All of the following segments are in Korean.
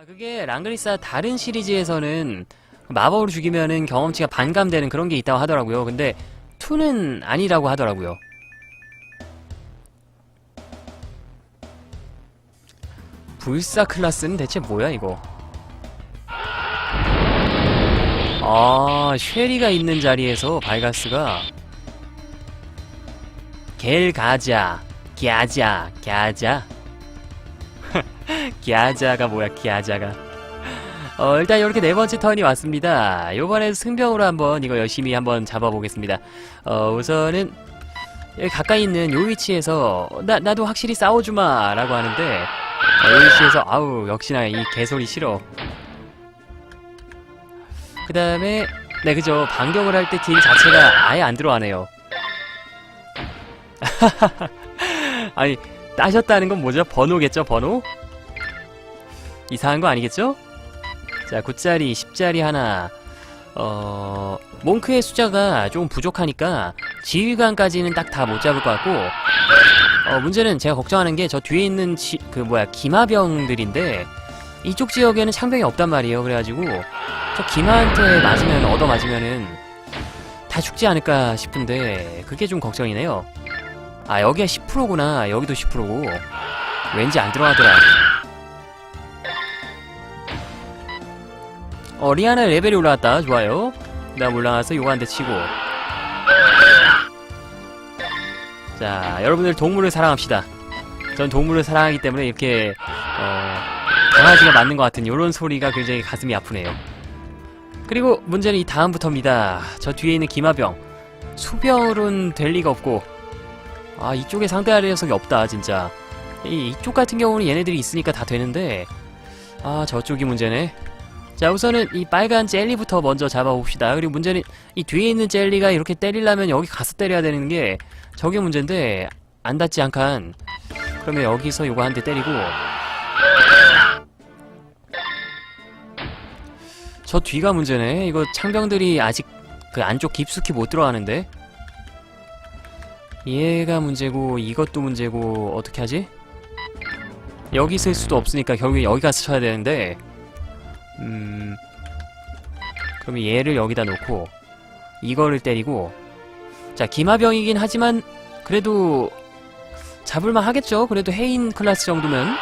아, 그게 랑그리사 다른 시리즈에서는 마법으로 죽이면은 경험치가 반감되는 그런 게 있다고 하더라고요. 근데 2는 아니라고 하더라고요. 불사 클라스는 대체 뭐야 이거? 아, 쉐리가 있는 자리에서 발가스가 겔 가자, 갸자, 갸자. 기아자가 뭐야 기아자가. 어 일단 이렇게 네 번째 턴이 왔습니다. 요번엔 승병으로 한번 이거 열심히 한번 잡아보겠습니다. 어 우선은 여기 가까이 있는 요 위치에서 나, 나도 확실히 싸워주마 라고 하는데 어, 요 위치에서 아우 역시나 이 개소리 싫어. 그 다음에 네 그죠. 반격을 할 때 딜 자체가 아예 안 들어가네요. 아니 따셨다는 건 뭐죠? 번호겠죠, 번호? 이상한 거 아니겠죠? 자, 9짜리, 10짜리 하나. 어, 몽크의 숫자가 좀 부족하니까 지휘관까지는 딱 다 못 잡을 것 같고, 어, 문제는 제가 걱정하는 게 저 뒤에 있는 지, 그 뭐야, 기마병들인데, 이쪽 지역에는 창병이 없단 말이에요. 그래가지고, 저 기마한테 맞으면, 얻어 맞으면은, 다 죽지 않을까 싶은데, 그게 좀 걱정이네요. 아 여기가 10%구나 여기도 10%고 왠지 안 들어가더라 어 리아나 레벨이 올라왔다. 좋아요. 그 다음 올라가서 대 치고. 자 여러분들 동물을 사랑합시다. 전 동물을 사랑하기 때문에 이렇게 어 강아지가 맞는 것 같은 요런 소리가 굉장히 가슴이 아프네요. 그리고 문제는 이 다음부터입니다. 저 뒤에 있는 기마병. 수병으로는 될 리가 없고. 아 이쪽에 상대할 녀석이 없다 진짜. 이, 이쪽 같은 경우는 얘네들이 있으니까 다 되는데. 아 저쪽이 문제네 자 우선은 이 빨간 젤리부터 먼저 잡아봅시다. 그리고 문제는 이 뒤에 있는 젤리가 이렇게 때리려면 여기 가서 때려야 되는 게 저게 문제인데 안 닿지 않간. 그러면 여기서 요거 한 대 때리고. 저 뒤가 문제네. 이거 창병들이 아직 그 안쪽 깊숙이 못 들어가는데. 얘가 문제고 이것도 문제고 어떻게 하지? 여기 쓸 수도 없으니까 결국에 여기 가서 쳐야 되는데 음 그러면 얘를 여기다 놓고 이거를 때리고 자 기마병이긴 하지만 그래도 잡을만 하겠죠 그래도 해인 클래스 정도면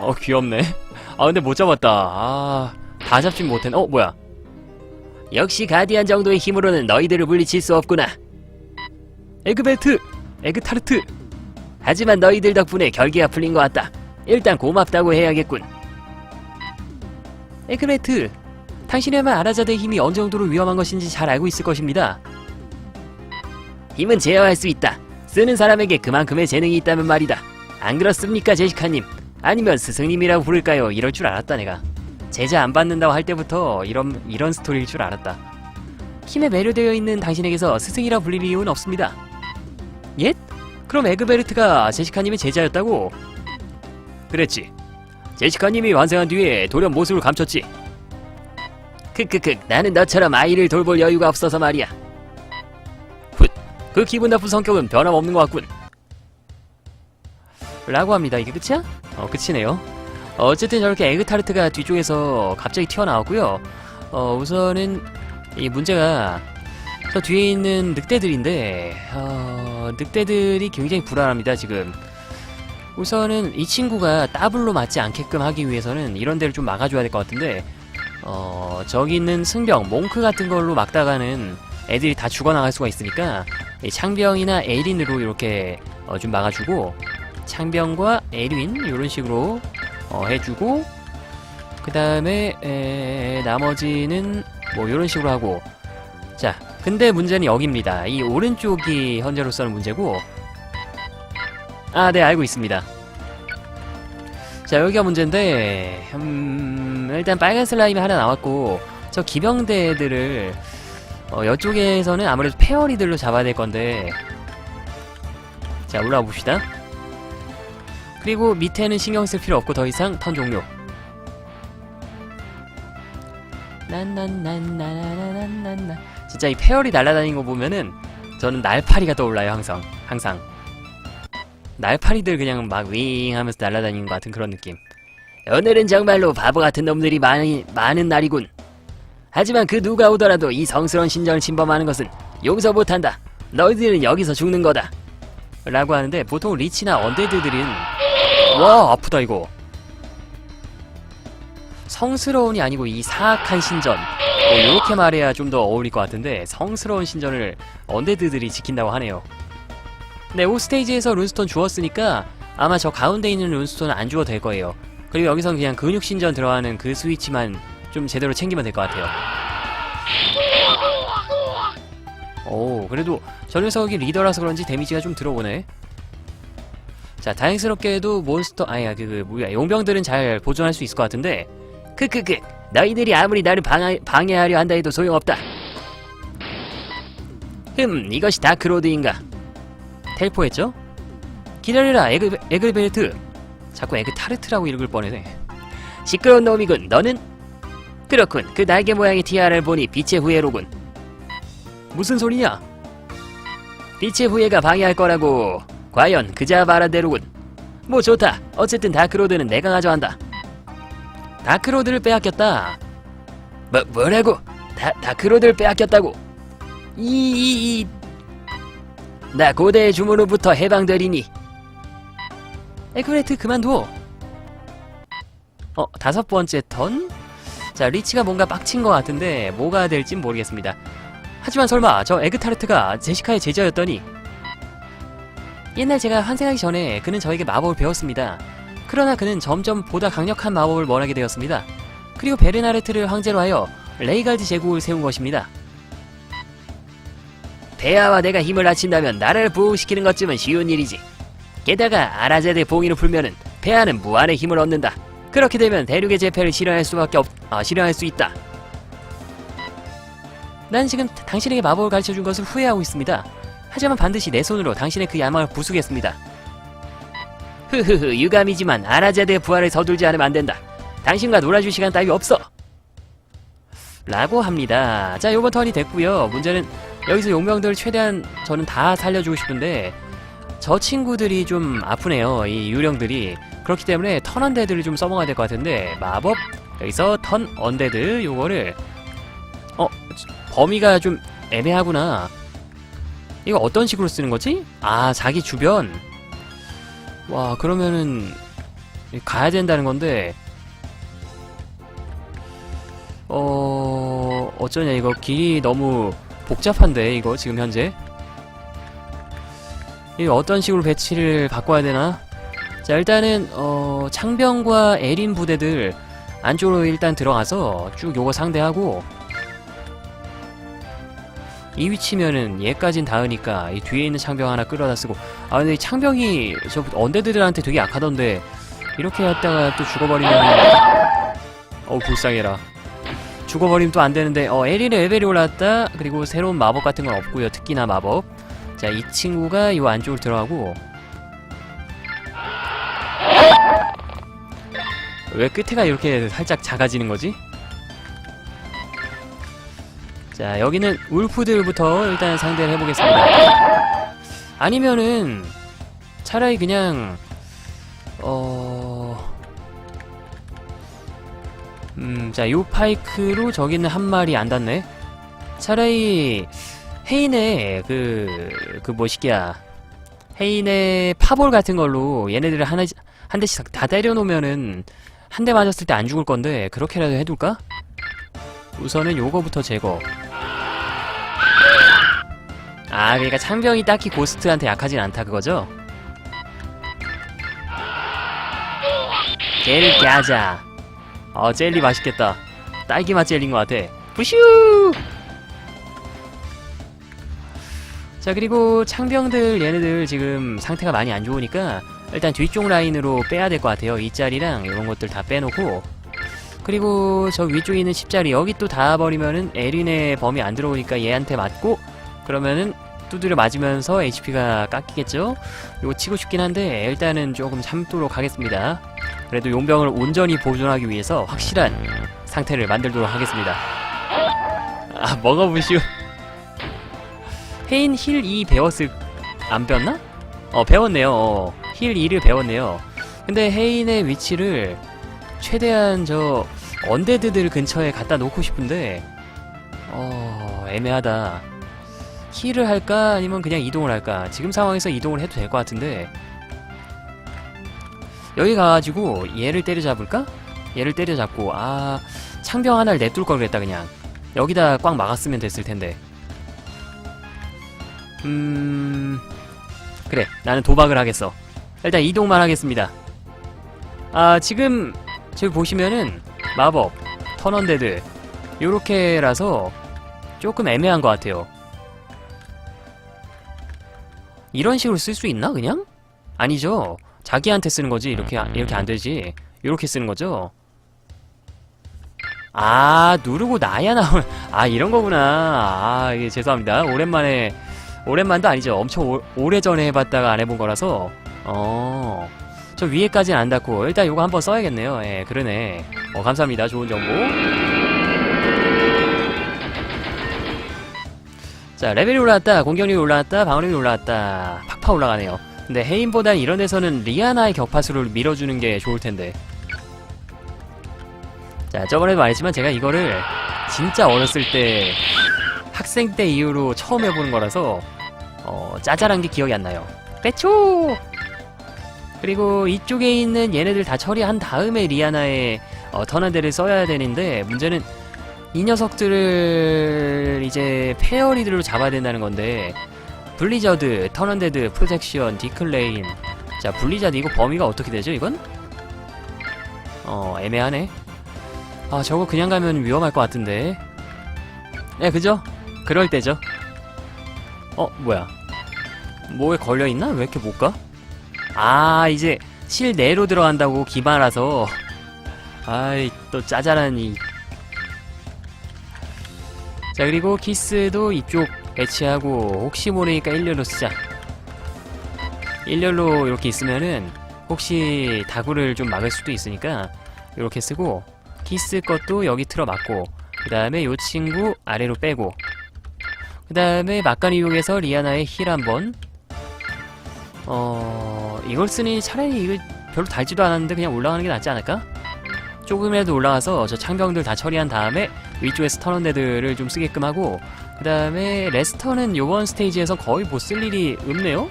어 귀엽네 아 근데 못 잡았다 아 다 잡진 못했네 어 뭐야 역시 가디안 정도의 힘으로는 너희들을 물리칠 수 없구나. 에그벨트, 에그타르트. 하지만 너희들 덕분에 결계가 풀린 것 같다. 일단 고맙다고 해야겠군. 에그벨트, 당신이야만 아라자드의 힘이 어느 정도로 위험한 것인지 잘 알고 있을 것입니다. 힘은 제어할 수 있다. 쓰는 사람에게 그만큼의 재능이 있다면 말이다. 안 그렇습니까, 제시카님? 아니면 스승님이라고 부를까요? 이럴 줄 알았다, 내가. 제자 안 받는다고 할 때부터 이런 이런 스토리일 줄 알았다. 힘에 매료되어 있는 당신에게서 스승이라 불릴 이유는 없습니다. 예? 그럼 에그베르트가 제시카님의 제자였다고? 그랬지. 제시카님이 완성한 뒤에 돌연 모습을 감췄지. 크크크, 나는 너처럼 아이를 돌볼 여유가 없어서 말이야. 훗, 그 기분 나쁜 성격은 변함없는 것 같군. 라고 합니다. 이게 끝이야? 어, 끝이네요. 어쨌든 저렇게 에그타르트가 뒤쪽에서 갑자기 튀어나왔고요. 어, 우선은 이 문제가 저 뒤에 있는 늑대들인데 어, 늑대들이 굉장히 불안합니다 지금. 우선은 이 친구가 더블로 맞지 않게끔 하기 위해서는 이런 데를 좀 막아줘야 될 것 같은데 어, 저기 있는 승병, 몽크 같은 걸로 막다가는 애들이 다 죽어나갈 수가 있으니까 이 창병이나 에린으로 이렇게 어, 좀 막아주고 창병과 에린 이런 식으로 어, 해주고 그 다음에 나머지는 뭐 이런 식으로 하고. 자 근데 문제는 여기입니다. 이 오른쪽이 현재로서는 문제고 아 네 알고 있습니다. 자 여기가 문제인데 음, 일단 빨간 슬라임이 하나 나왔고 저 기병대들을 어, 이쪽에서는 아무래도 페어리들로 잡아야 될 건데 자 올라와 봅시다. 그리고 밑에는 신경 쓸 필요 없고 더 이상 턴 종료. 난난난난난난난 진짜 이 페어리 날아다니는 거 보면은 저는 날파리가 떠올라요 항상. 항상 날파리들 그냥 막 윙 하면서 날아다니는 것 같은 그런 느낌. 오늘은 정말로 바보 같은 놈들이 많이, 많은 날이군. 하지만 그 누가 오더라도 이 성스러운 신전을 침범하는 것은 용서 못한다. 너희들은 여기서 죽는 거다. 라고 하는데 보통 리치나 언데드들은 와 아프다 이거 성스러운이 아니고 이 사악한 신전 뭐 이렇게 말해야 좀 더 어울릴 것 같은데 성스러운 신전을 언데드들이 지킨다고 하네요 네 5스테이지에서 룬스톤 주었으니까 아마 저 가운데 있는 룬스톤은 안 주어도 될 거예요. 그리고 여기선 그냥 근육 신전 들어가는 그 스위치만 좀 제대로 챙기면 될 것 같아요. 오 그래도 저 녀석이 리더라서 그런지 데미지가 좀 들어오네. 자 다행스럽게도 몬스터 아야 그, 그 뭐야 용병들은 잘 보존할 수 있을 것 같은데. 크크크. 너희들이 아무리 나를 방해, 방해하려 한다 해도 소용없다. 흠 이것이 다크로드인가 텔포했죠? 기다려라 에그, 에그벨트 자꾸 에그 타르트라고 읽을 뻔했네 시끄러운 놈이군 너는? 그렇군 그 날개 모양의 티아라를 보니 빛의 후예로군 무슨 소리냐? 빛의 후예가 방해할 거라고 과연 그자 말한대로군 뭐 좋다 어쨌든 다크로드는 내가 가져간다 다크로드를 빼앗겼다 뭐, 뭐라고? 다, 다크로드를 빼앗겼다고 이 이 이 나 고대의 주문으로부터 해방되리니 에그레트 그만둬 어 다섯 번째 턴? 자 리치가 뭔가 빡친 것 같은데 뭐가 될진 모르겠습니다 하지만 설마 저 에그타르트가 제시카의 제자였더니 옛날 제가 환생하기 전에 그는 저에게 마법을 배웠습니다. 그러나 그는 점점 보다 강력한 마법을 원하게 되었습니다. 그리고 베르나르트를 황제로 하여 레이갈드 제국을 세운 것입니다. 베아와 내가 힘을 합친다면 나라를 부흥시키는 것쯤은 쉬운 일이지. 게다가 아라제드 봉인을 풀면은 베아는 무한의 힘을 얻는다. 그렇게 되면 대륙의 재패를 실현할 수밖에 없, 아, 실현할 수 있다. 난 지금 당신에게 마법을 가르쳐 준 것을 후회하고 있습니다. 하지만 반드시 내 손으로 당신의 그 야망을 부수겠습니다. 흐흐흐 유감이지만 아라제드의 부활을 서둘지 않으면 안 된다. 당신과 놀아줄 시간 따위 없어. 라고 합니다. 자 요번 턴이 됐고요. 문제는 여기서 용병들 최대한 저는 다 살려주고 싶은데 저 친구들이 좀 아프네요. 이 유령들이 그렇기 때문에 턴 언데드를 좀 써먹어야 될 것 같은데 마법 여기서 턴 언데드 요거를 어 범위가 좀 애매하구나. 이거 어떤 식으로 쓰는 거지? 아, 자기 주변. 와, 그러면은 가야 된다는 건데. 어, 어쩌냐 이거 길이 너무 복잡한데 이거 지금 현재. 이거 어떤 식으로 배치를 바꿔야 되나? 자, 일단은 어, 창병과 에린 부대들 안쪽으로 일단 들어가서 쭉 요거 상대하고 이 위치면은 얘까진 닿으니까 이 뒤에 있는 창병 하나 끌어다 쓰고 아 근데 이 창병이 저 언데드들한테 되게 약하던데 이렇게 했다가 또 죽어버리면 어우 불쌍해라 죽어버리면 또 안되는데 어 에린의 레벨이 올랐다. 그리고 새로운 마법 같은 건 없고요. 특기나 마법. 자 이 친구가 요 안쪽으로 들어가고. 왜 끝에가 이렇게 살짝 작아지는 거지? 자 여기는 울프들부터 일단 상대를 해보겠습니다. 아니면은 차라리 그냥 어... 음, 자, 요 파이크로 저기는 한 마리 안 닿네? 차라리, 헤인의, 그, 그 뭐시기야. 헤인의 파볼 같은 걸로 얘네들을 하나, 한 대씩 다 때려놓으면은, 한 대 맞았을 때 안 죽을 건데, 그렇게라도 해둘까? 우선은 요거부터 제거. 아, 그러니까 창병이 딱히 고스트한테 약하진 않다 그거죠? 젤리 깨자. 어, 젤리 맛있겠다. 딸기맛 젤리인 것 같아. 부슈! 자, 그리고 창병들 얘네들 지금 상태가 많이 안 좋으니까 일단 뒤쪽 라인으로 빼야 될 것 같아요. 이 자리랑 이런 것들 다 빼놓고 그리고 저 위쪽에 있는 10자리 여기 또 닿아버리면은 에린의 범위 안 들어오니까 얘한테 맞고 그러면은 두드려 맞으면서 HP가 깎이겠죠? 이거 치고 싶긴 한데 일단은 조금 참도록 하겠습니다. 그래도 용병을 온전히 보존하기 위해서 확실한 상태를 만들도록 하겠습니다. 아 먹어보시오. 헤인 힐 2 배웠을 안 배웠나? 어 배웠네요. 어, 힐 2를 배웠네요. 근데 헤인의 위치를 최대한 저 언데드들 근처에 갖다 놓고 싶은데 어 애매하다. 힐을 할까 아니면 그냥 이동을 할까? 지금 상황에서 이동을 해도 될 것 같은데 여기 가가지고 얘를 때려잡을까? 얘를 때려잡고 아 창병 하나를 냅둘 걸 그랬다 그냥. 여기다 꽉 막았으면 됐을 텐데. 음 그래 나는 도박을 하겠어. 일단 이동만 하겠습니다. 아 지금 저기 보시면은 마법 턴언데드 요렇게라서 조금 애매한 것 같아요. 이런 식으로 쓸 수 있나 그냥? 아니죠 자기한테 쓰는 거지? 이렇게 아- 이렇게 안 되지? 이렇게 쓰는 거죠? 아 누르고 나야 나올 아 이런 거구나. 아 이게 죄송합니다. 오랜만에 오랜만도 아니죠. 엄청 오, 오래전에 해봤다가 안 해본 거라서. 어저 위에까지는 안 닿고 일단 요거 한번 써야겠네요. 예 그러네. 어 감사합니다. 좋은 정보. 자 레벨이 올라왔다. 공격력이 올라왔다. 방어력이 올라왔다. 팍팍 올라가네요 근데 헤인보단 이런 데서는 리아나의 격파수를 밀어주는 게 좋을 텐데. 자 저번에도 말했지만 제가 이거를 진짜 어렸을 때 학생 때 이후로 처음 해보는 거라서 어 짜잘한 게 기억이 안 나요. 빼초 그리고 이쪽에 있는 얘네들 다 처리한 다음에 리아나의 어, 턴한대를 써야 되는데 문제는 이 녀석들을 이제 페어리들로 잡아야 된다는 건데 블리저드, 턴언데드, 프로젝션, 디클레인 자 블리자드 이거 범위가 어떻게 되죠 이건? 어 애매하네 아 저거 그냥 가면 위험할 것 같은데 네 그죠? 그럴 때죠 어 뭐야 뭐에 걸려있나? 왜 이렇게 못 가? 아 이제 실내로 들어간다고 기마라서 아이 또 짜잘한 이자 그리고 키스도 이쪽 배치하고 혹시 모르니까 일렬로 쓰자 일렬로 이렇게 있으면은 혹시 다구를 좀 막을 수도 있으니까 이렇게 쓰고 키스 것도 여기 틀어 막고 그 다음에 요 친구 아래로 빼고 그 다음에 막간 이용해서 리아나의 힐 한번 어 이걸 쓰니 차라리 이거 별로 달지도 않았는데 그냥 올라가는 게 낫지 않을까? 조금이라도 올라가서 저 창병들 다 처리한 다음에 위쪽에서 턴언데드를 좀 쓰게끔 하고 그 다음에 레스터는 요번 스테이지에서 거의 뭐 쓸 일이 없네요?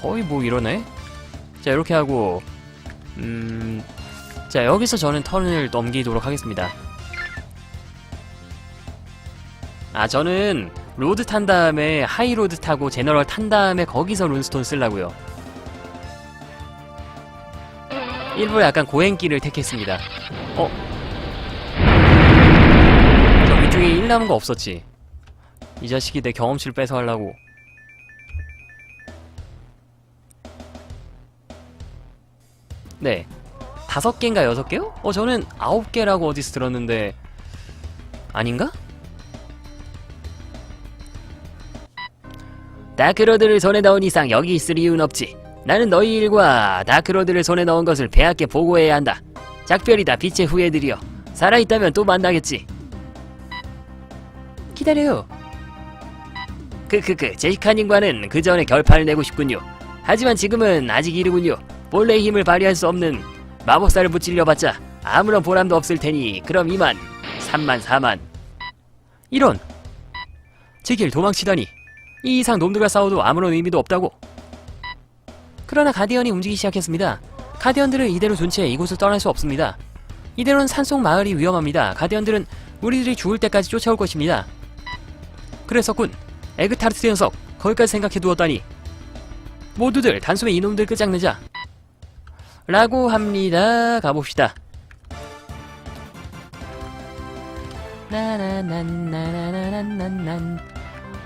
거의 뭐 이러네? 자 이렇게 하고 음... 자 여기서 저는 턴을 넘기도록 하겠습니다 아 저는 로드 탄 다음에 하이로드 타고 제너럴 탄 다음에 거기서 룬스톤 쓰려고요 일부러 약간 고행길을 택했습니다 어? 저 위쪽에 일 남은 거 없었지 이 자식이 내 경험치를 뺏어 하려고 네 다섯 개인가 여섯 개요? 어 저는 아홉 개라고 어디서 들었는데 아닌가? 다크로드를 손에 넣은 이상 여기 있을 이유는 없지. 나는 너희 일과 다크로드를 손에 넣은 것을 배하께 보고해야 한다. 작별이다 빛의 후예들이여. 살아있다면 또 만나겠지. 기다려요. 크크크 제시카님과는 그 전에 결판을 내고 싶군요. 하지만 지금은 아직 이르군요. 본래의 힘을 발휘할 수 없는 마법사를 붙이려봤자 아무런 보람도 없을 테니 그럼 이만 3만 4만. 이런. 제길 도망치다니. 이 이상 놈들과 싸워도 아무런 의미도 없다고. 그러나 가디언이 움직이기 시작했습니다. 가디언들은 이대로 둔 채 이곳을 떠날 수 없습니다. 이대로는 산속 마을이 위험합니다. 가디언들은 우리들이 죽을 때까지 쫓아올 것입니다 그랬었군 에그타르트 녀석 거기까지 생각해 두었다니 모두들 단숨에 이놈들 끝장내자 라고 합니다. 가봅시다.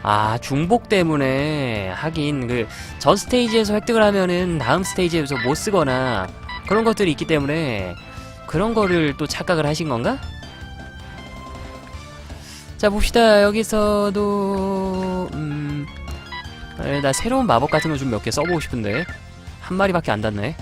아 중복 때문에 하긴 그 전 스테이지에서 획득을 하면은 다음 스테이지에서 못 쓰거나 그런 것들이 있기 때문에 그런 거를 또 착각을 하신 건가? 자 봅시다 여기서도 음... 에, 나 새로운 마법 같은 거 좀 몇 개 써보고 싶은데 한 마리밖에 안 닿네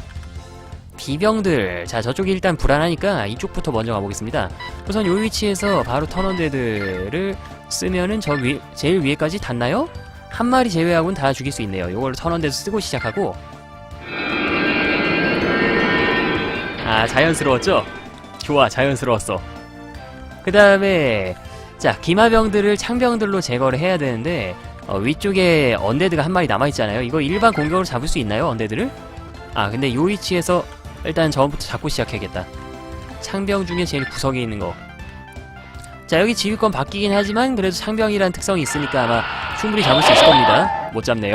비병들 자 저쪽이 일단 불안하니까 이쪽부터 먼저 가보겠습니다 우선 요 위치에서 바로 턴언데드를 쓰면은 저 위, 제일 위에까지 닿나요? 한 마리 제외하고는 다 죽일 수 있네요. 요걸 선원대도 쓰고 시작하고 아 자연스러웠죠? 좋아 자연스러웠어. 그 다음에 자 기마병들을 창병들로 제거를 해야 되는데 어, 위쪽에 언데드가 한 마리 남아있잖아요. 이거 일반 공격으로 잡을 수 있나요 언데드를? 아 근데 요 위치에서 일단 저부터 잡고 시작해야겠다. 창병 중에 제일 구석에 있는 거. 자 여기 지휘권 바뀌긴 하지만 그래도 창병이란 특성이 있으니까 아마 충분히 잡을 수 있을 겁니다. 못 잡네요.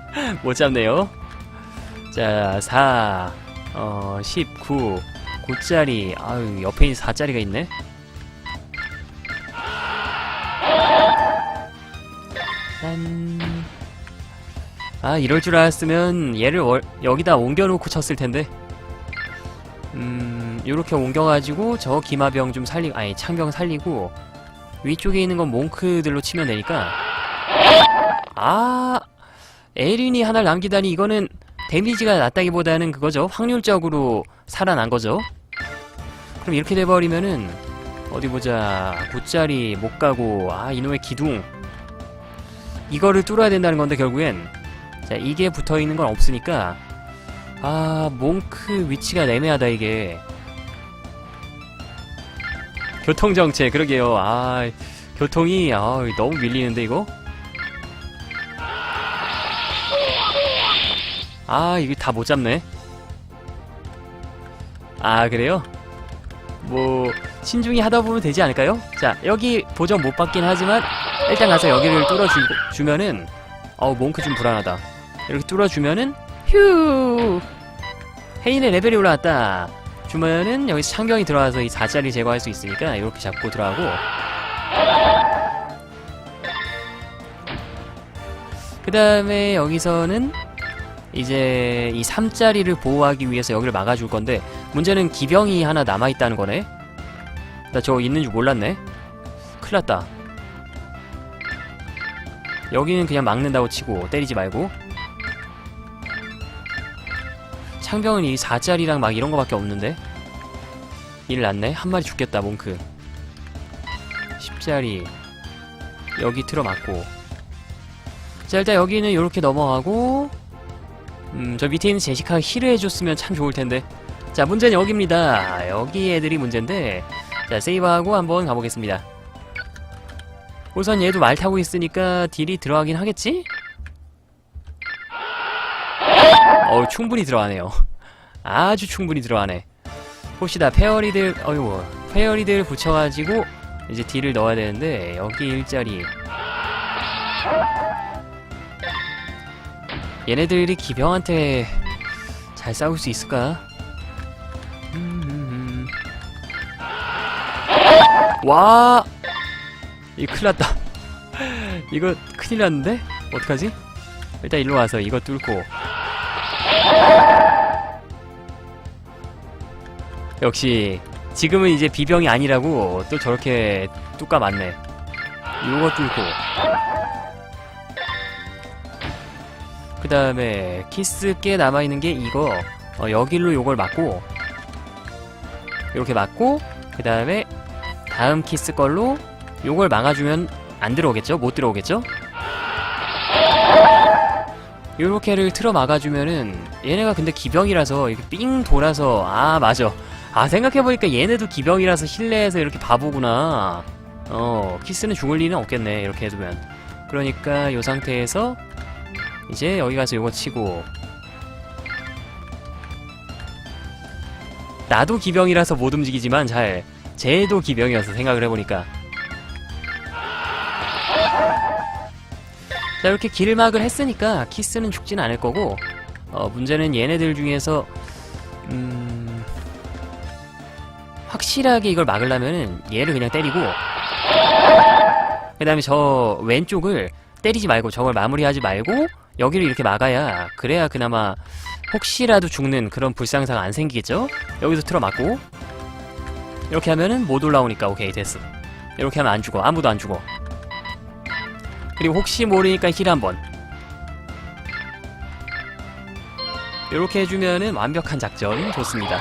못 잡네요. 자 4, 어 19, 9짜리, 아유 옆에 있는 4짜리가 있네. 짠. 아 이럴 줄 알았으면 얘를 월- 여기다 옮겨놓고 쳤을 텐데. 음, 요렇게 옮겨가지고 저 기마병 좀 살리, 아니 창병 살리고 위쪽에 있는 건 몽크들로 치면 되니까. 아, 에린이 하나를 남기다니 이거는 데미지가 낮다기보다는 그거죠. 확률적으로 살아난 거죠. 그럼 이렇게 돼버리면은 어디 보자. 9짜리 못 가고 아 이놈의 기둥. 이거를 뚫어야 된다는 건데 결국엔 자 이게 붙어 있는 건 없으니까 아 몽크 위치가 애매하다 이게. 교통정체 그러게요. 아 교통이 아 너무 밀리는데 이거? 아 이거 다못 잡네. 아 그래요? 뭐 신중히 하다 보면 되지 않을까요? 자 여기 보정 못 받긴 하지만 일단 가서 여기를 뚫어주면은 어우 몽크 좀 불안하다. 이렇게 뚫어주면은 휴! 헤인의 레벨이 올라왔다. 주면은 여기 창경이 들어와서 이 4짜리 제거할 수 있으니까 이렇게 잡고 들어가고. 그 다음에 여기서는 이제 이 3짜리를 보호하기 위해서 여기를 막아줄 건데 문제는 기병이 하나 남아있다는 거네. 나 저거 있는 줄 몰랐네. 큰일 났다 여기는 그냥 막는다고 치고 때리지 말고. 창병은 이 4짜리랑 막 이런 거밖에 없는데? 일 났네? 한 마리 죽겠다 몽크. 10짜리. 여기 틀어맞고. 자 일단 여기는 이렇게 넘어가고 음 저 밑에 있는 제시카가 힐을 해줬으면 참 좋을텐데. 자 문제는 여기입니다. 여기 애들이 문제인데 자 세이브하고 한번 가보겠습니다 우선 얘도 말 타고 있으니까 딜이 들어가긴 하겠지? 어우 충분히 들어가네요. 아주 충분히 들어가네. 봅시다. 페어리들 어이구 페어리들 붙여가지고 이제 딜을 넣어야 되는데 여기 일자리. 얘네들이 기병한테 잘 싸울 수 있을까? 음, 와 이거 큰일 났다. 이거 큰일 났는데? 어떡하지? 일단 일로 와서 이거 뚫고. 역시 지금은 이제 비병이 아니라고 또 저렇게 뚜까 맞네. 요거 뚫고. 그 다음에 키스 꽤 남아있는 게 이거. 어, 여길로 요걸 맞고. 이렇게 맞고 그 다음에 다음 키스 걸로 요걸 막아주면 안 들어오겠죠? 못 들어오겠죠? 요렇게를 틀어 막아주면은 얘네가 근데 기병이라서 이렇게 삥 돌아서 아 맞아. 아 생각해보니까 얘네도 기병이라서 실내에서 이렇게 바보구나. 어 키스는 죽을 리는 없겠네 이렇게 해두면. 그러니까 요 상태에서 이제 여기 가서 요거 치고. 나도 기병이라서 못 움직이지만 잘 쟤도 기병이어서 생각을 해보니까 자 이렇게 길막을 했으니까 키스는 죽진 않을 거고 어 문제는 얘네들 중에서 음 확실하게 이걸 막으려면은 얘를 그냥 때리고 그 다음에 저 왼쪽을 때리지 말고 저걸 마무리하지 말고 여기를 이렇게 막아야 그래야 그나마 혹시라도 죽는 그런 불상사가 안 생기겠죠? 여기서 틀어 막고 이렇게 하면은 못 올라오니까 오케이 됐어. 이렇게 하면 안 죽어. 아무도 안 죽어 그리고 혹시 모르니까 힐 한번. 이렇게 해주면은 완벽한 작전. 좋습니다.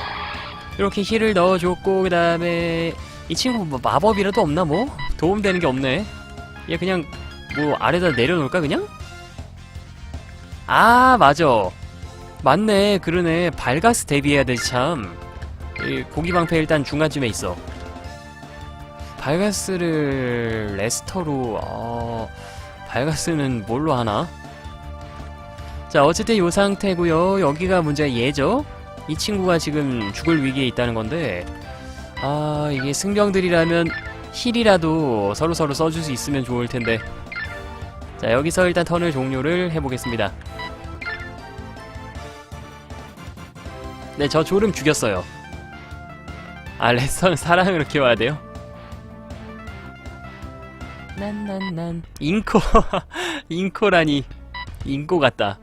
이렇게 힐을 넣어줬고 그 다음에 이 친구 뭐 마법이라도 없나 뭐? 도움되는 게 없네. 얘 그냥 뭐 아래다 내려놓을까 그냥? 아 맞아. 맞네. 그러네. 발가스 대비해야 되지 참. 이 고기 방패 일단 중간쯤에 있어. 발가스를 레스터로 어... 발가스는 뭘로 하나? 자 어쨌든 요 상태고요. 여기가 문제가 얘죠? 이 친구가 지금 죽을 위기에 있다는 건데 아 이게 승병들이라면 힐이라도 서로 서로 써줄 수 있으면 좋을 텐데. 자 여기서 일단 턴을 종료를 해보겠습니다. 네저 졸음 죽였어요. 아 레스터는 사랑으로 키워야 돼요? 난난난. 인코 인코라니. 인코 같다.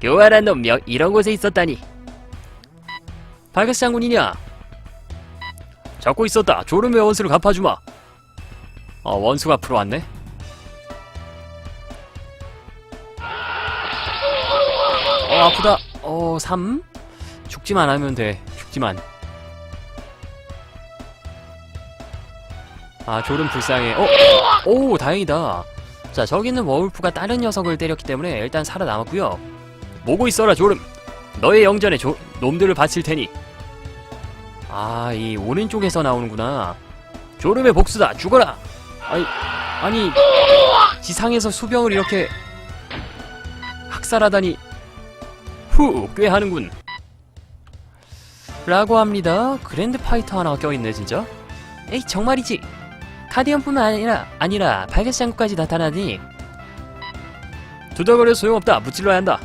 교활한 놈 여, 이런 곳에 있었다니. 발가스 장군이냐? 잡고 있었다. 졸음의 원수를 갚아주마. 어 원수가 앞으로 왔네. 어 아프다. 어 3? 죽지만 하면 돼. 죽지만 아 졸음 불쌍해 어? 오 다행이다. 자 저기는 워울프가 다른 녀석을 때렸기 때문에 일단 살아남았고요. 모고 있어라 졸음. 너의 영전에 조, 놈들을 바칠 테니. 아 이 오른쪽에서 나오는구나. 졸음의 복수다 죽어라. 아니 아니 지상에서 수병을 이렇게 학살하다니. 후 꽤 하는군. 라고 합니다. 그랜드 파이터 하나가 껴있네 진짜. 에이 정말이지 카디언뿐만 아니라 아니라 발가스 장구까지 나타나니 두더거려 소용없다. 무찔러야 한다.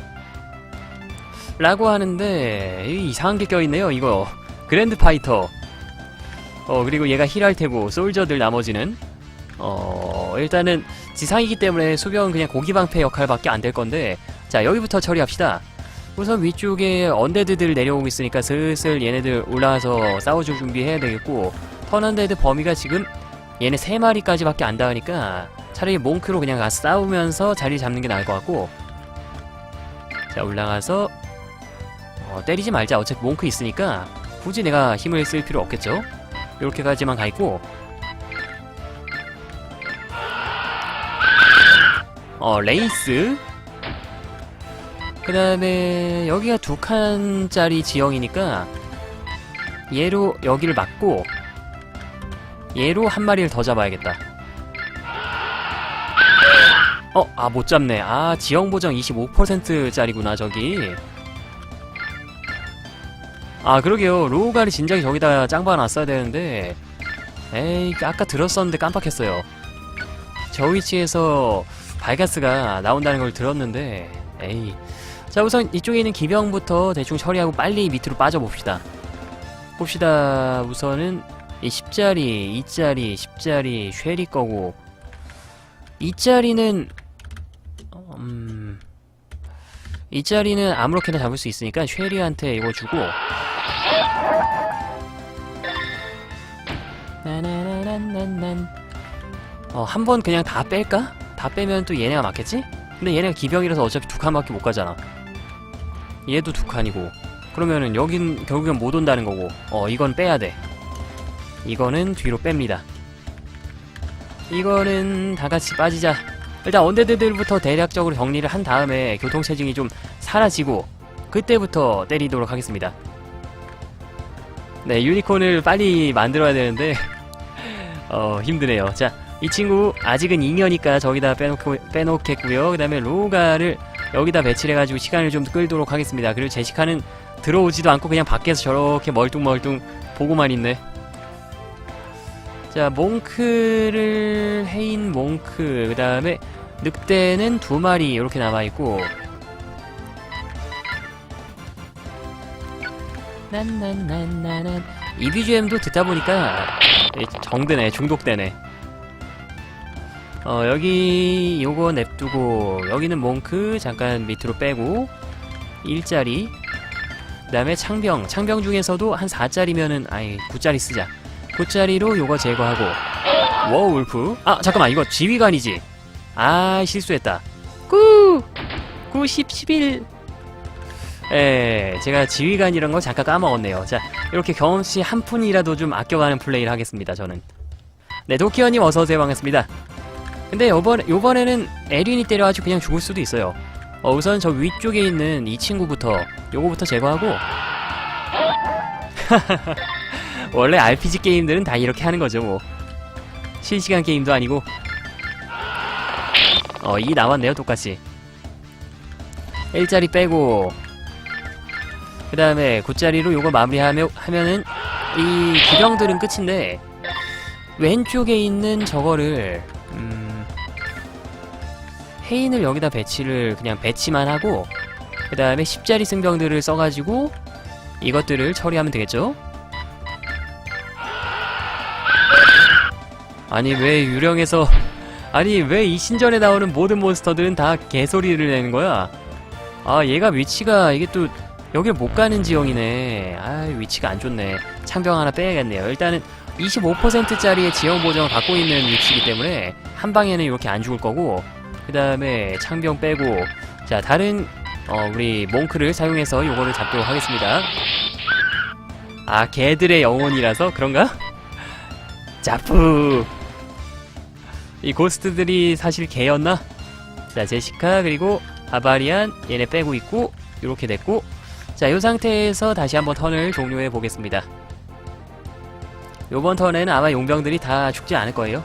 라고 하는데 이 이상한 게 껴있네요 이거. 그랜드 파이터. 어 그리고 얘가 힐할 테고 솔저들 나머지는. 어 일단은 지상이기 때문에 수병은 그냥 고기방패 역할밖에 안 될 건데 자 여기부터 처리합시다. 우선 위쪽에 언데드들 내려오고 있으니까 슬슬 얘네들 올라와서 싸워줄 준비해야 되겠고 턴언데드 범위가 지금 얘네 세 마리까지밖에 안 닿으니까 차라리 몽크로 그냥 가서 싸우면서 자리 잡는 게 나을 것 같고. 자 올라가서 어, 때리지 말자. 어차피 몽크 있으니까 굳이 내가 힘을 쓸 필요 없겠죠? 이렇게까지만 가 있고. 어 레이스. 그 다음에 여기가 두 칸짜리 지형이니까 얘로 여기를 막고 얘로 한 마리를 더 잡아야겠다. 어, 아, 못 잡네. 아, 지형 보정 25%짜리구나, 저기. 아, 그러게요. 로우갈이 진작에 저기다 짱 박아놨어야 되는데. 에이, 아까 들었었는데 깜빡했어요. 저 위치에서 발가스가 나온다는 걸 들었는데, 에이. 자, 우선 이쪽에 있는 기병부터 대충 처리하고 빨리 밑으로 빠져봅시다. 봅시다. 우선은 이 10자리, 2자리, 10자리, 쉐리 거고. 2자리는 음... 2자리는 아무렇게나 잡을 수 있으니까 쉐리한테 이거 주고. 어, 한 번 그냥 다 뺄까? 다 빼면 또 얘네가 맞겠지? 근데 얘네가 기병이라서 어차피 두 칸밖에 못 가잖아. 얘도 두 칸이고. 그러면은 여긴 결국엔 못 온다는 거고. 어 이건 빼야 돼 이거는 뒤로 뺍니다. 이거는 다 같이 빠지자. 일단 언데드들부터 대략적으로 정리를 한 다음에 교통체증이 좀 사라지고 그때부터 때리도록 하겠습니다. 네, 유니콘을 빨리 만들어야 되는데 어, 힘드네요. 자, 이 친구 아직은 2년이니까 저기다 빼놓고, 빼놓겠고요. 그 다음에 로가를 여기다 배치를 해가지고 시간을 좀 끌도록 하겠습니다. 그리고 제시카는 들어오지도 않고 그냥 밖에서 저렇게 멀뚱멀뚱 보고만 있네. 자, 몽크를 해인 몽크 그 다음에 늑대는 두 마리 이렇게 남아 있고. 난난난난난. 이 BGM도 듣다 보니까 정드네 중독되네. 어 여기 요거 냅두고 여기는 몽크 잠깐 밑으로 빼고 일자리 그 다음에 창병. 창병 중에서도 한 4짜리면은 아이 9짜리 쓰자 9짜리로 요거 제거하고 워울프 아 잠깐만 이거 지휘관이지 아 실수했다 9 9 10 11 예, 제가 지휘관이란 거 잠깐 까먹었네요. 자, 이렇게 경험치 한 푼이라도 좀 아껴가는 플레이를 하겠습니다, 저는. 네, 도키어님 어서오세요. 반갑습니다. 근데 요번, 요번에는 에린이 때려가지고 그냥 죽을 수도 있어요. 어, 우선 저 위쪽에 있는 이 친구부터 요거부터 제거하고 원래 RPG 게임들은 다 이렇게 하는 거죠 뭐. 실시간 게임도 아니고. 어, 이 나왔네요 똑같이. 1자리 빼고. 그 다음에 9자리로 요거 마무리하면 하면은 이 기병들은 끝인데 왼쪽에 있는 저거를 음, 해인을 여기다 배치를 그냥 배치만 하고 그 다음에 10자리 승병들을 써가지고 이것들을 처리하면 되겠죠? 아니 왜 유령에서 아니 왜 이 신전에 나오는 모든 몬스터들은 다 개소리를 내는 거야? 아 얘가 위치가 이게 또 여길 못 가는 지형이네. 아 위치가 안 좋네. 창병 하나 빼야겠네요. 일단은 25%짜리의 지형 보정을 갖고 있는 위치이기 때문에 한 방에는 이렇게 안 죽을 거고 그 다음에 창병 빼고 자 다른 어, 우리 몽크를 사용해서 요거를 잡도록 하겠습니다. 아 개들의 영혼이라서 그런가? 자푸 이 고스트들이 사실 개였나? 자 제시카 그리고 바바리안 얘네 빼고 있고 이렇게 됐고. 자 이 상태에서 다시 한번 턴을 종료해 보겠습니다. 요번 턴에는 아마 용병들이 다 죽지 않을 거예요